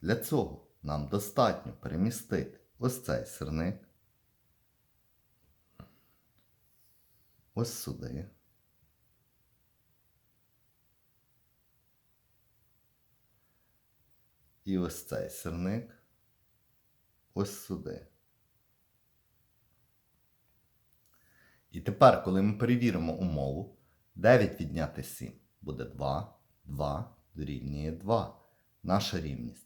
Для цього нам достатньо перемістити ось цей сирник, ось сюди. І ось цей сирник ось сюди. І тепер, коли ми перевіримо умову, 9 відняти 7 буде 2, 2 дорівнює 2. Наша рівність